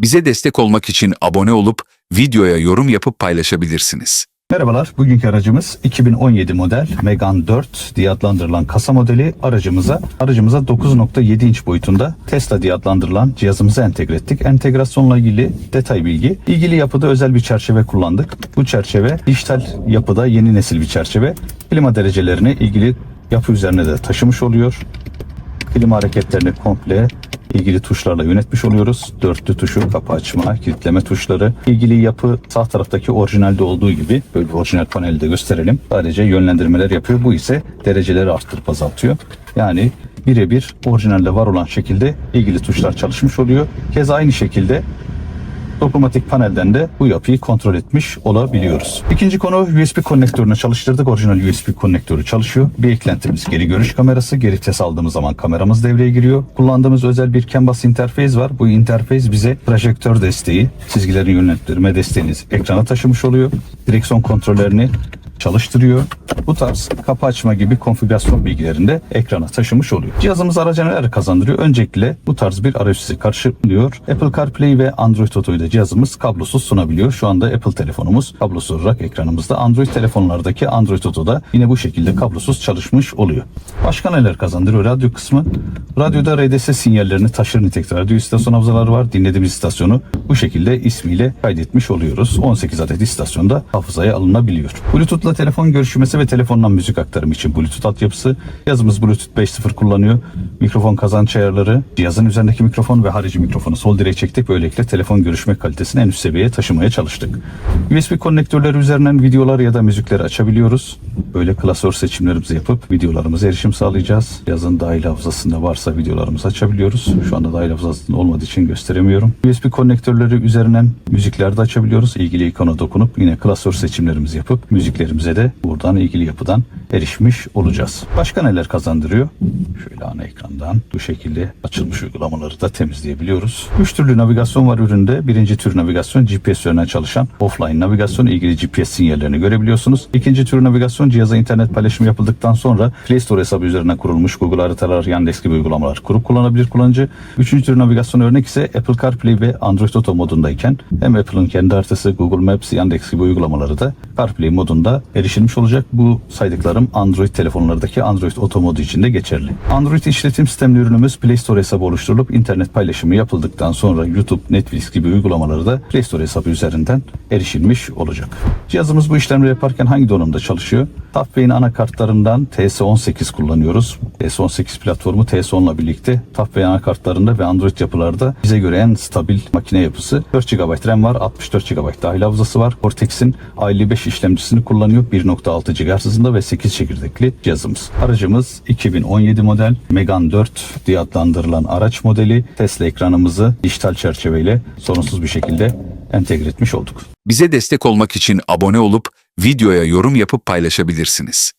Bize destek olmak için abone olup videoya yorum yapıp paylaşabilirsiniz. Merhabalar, bugünkü aracımız 2017 model Megane 4 diye adlandırılan kasa modeli aracımıza aracımıza 9.7 inç boyutunda Tesla diye adlandırılan cihazımıza entegre ettik. Entegrasyonla ilgili detay bilgi. İlgili yapıda özel bir çerçeve kullandık. Bu çerçeve dijital yapıda yeni nesil bir çerçeve. Klima derecelerini ilgili yapı üzerine de taşımış oluyor. Klima hareketlerini komple ilgili tuşlarla yönetmiş oluyoruz. Dörtlü tuşu, kapı açma, kilitleme tuşları. İlgili yapı sağ taraftaki orijinalde olduğu gibi böyle bir orijinal paneli de gösterelim. Sadece yönlendirmeler yapıyor. Bu ise dereceleri arttırıp azaltıyor. Yani birebir orijinalde var olan şekilde ilgili tuşlar çalışmış oluyor. Keza aynı şekilde dokunmatik panelden de bu yapıyı kontrol etmiş olabiliyoruz. İkinci konu USB konnektörünü çalıştırdık. Orijinal USB konnektörü çalışıyor. Bir eklentimiz geri görüş kamerası. Geri vites aldığımız zaman kameramız devreye giriyor. Kullandığımız özel bir CAN bus interfeys var. Bu interfeys bize projektör desteği, çizgilerin yönlendirme desteğiniz ekrana taşımış oluyor. Direksiyon kontrollerini çalıştırıyor. Bu tarz kapı açma gibi konfigürasyon bilgilerini de ekrana taşımış oluyor. Cihazımız araca neler kazandırıyor? Öncelikle bu tarz bir arayüz sizi karşılıyor. Apple CarPlay ve Android Auto'yu da cihazımız kablosuz sunabiliyor. Şu anda Apple telefonumuz kablosuz olarak ekranımızda. Android telefonlardaki Android Auto'da yine bu şekilde kablosuz çalışmış oluyor. Başka neler kazandırıyor? Radyo kısmı. Radyoda RDS sinyallerini taşır nitelikte radyo istasyon hafızaları var. Dinlediğimiz istasyonu bu şekilde ismiyle kaydetmiş oluyoruz. 18 adet istasyonda hafızaya alınabiliyor. Bluetooth'la telefon görüşmesi ve telefondan müzik aktarımı için Bluetooth altyapısı. Cihazımız Bluetooth 5.0 kullanıyor. Mikrofon kazanç ayarları, cihazın üzerindeki mikrofon ve harici mikrofonu sol direğe çektik. Böylelikle telefon görüşme kalitesini en üst seviyeye taşımaya çalıştık. USB konnektörleri üzerinden videolar ya da müzikleri açabiliyoruz. Böyle klasör seçimlerimizi yapıp videolarımıza erişim sağlayacağız. Cihazın dahil hafızasında varsa videolarımızı açabiliyoruz. Şu anda dahil hafızasında olmadığı için gösteremiyorum. USB konnektörleri üzerinden müzikler de açabiliyoruz. İlgili ikona dokunup yine klasör seçimlerimizi yapıp müziklerimize de buradan ilgili yapıdan erişmiş olacağız. Başka neler kazandırıyor? Şöyle ana ekrandan bu şekilde açılmış uygulamaları da temizleyebiliyoruz. Üç türlü navigasyon var üründe. Birinci tür navigasyon GPS üzerinden çalışan offline navigasyon ilgili GPS sinyallerini görebiliyorsunuz. İkinci tür navigasyon cihaza internet paylaşımı yapıldıktan sonra Play Store hesabı üzerinden kurulmuş Google haritalar, Yandex gibi uygulamalar kurup kullanabilir kullanıcı. Üçüncü tür navigasyon örnek ise Apple CarPlay ve Android Auto modundayken hem Apple'ın kendi haritası, Google Maps, Yandex gibi uygulamaları da CarPlay modunda erişilmiş olacak. Bu saydıklarım Android telefonlardaki Android Auto modu için de geçerli. Android işletim sistemli ürünümüz Play Store hesabı oluşturulup internet paylaşımı yapıldıktan sonra YouTube, Netflix gibi uygulamaları da Play Store hesabı üzerinden erişilmiş olacak. Cihazımız bu işlemleri yaparken hangi donanımda çalışıyor? TUFWay'in anakartlarından TS18 kullanıyoruz. TS18 platformu TS10 ile birlikte TUFWay anakartlarında ve Android yapılarda bize göre en stabil makine yapısı. 4 GB RAM var, 64 GB dahil hafızası var. Cortex'in A55 işlemcisini kullanıyor. 1.6 GHz hızında ve 8 çekirdekli cihazımız. Aracımız 2017 model Megane 4 diye adlandırılan araç modeli. Tesla ekranımızı dijital çerçeveyle sorunsuz bir şekilde entegre etmiş olduk. Bize destek olmak için abone olup videoya yorum yapıp paylaşabilirsiniz.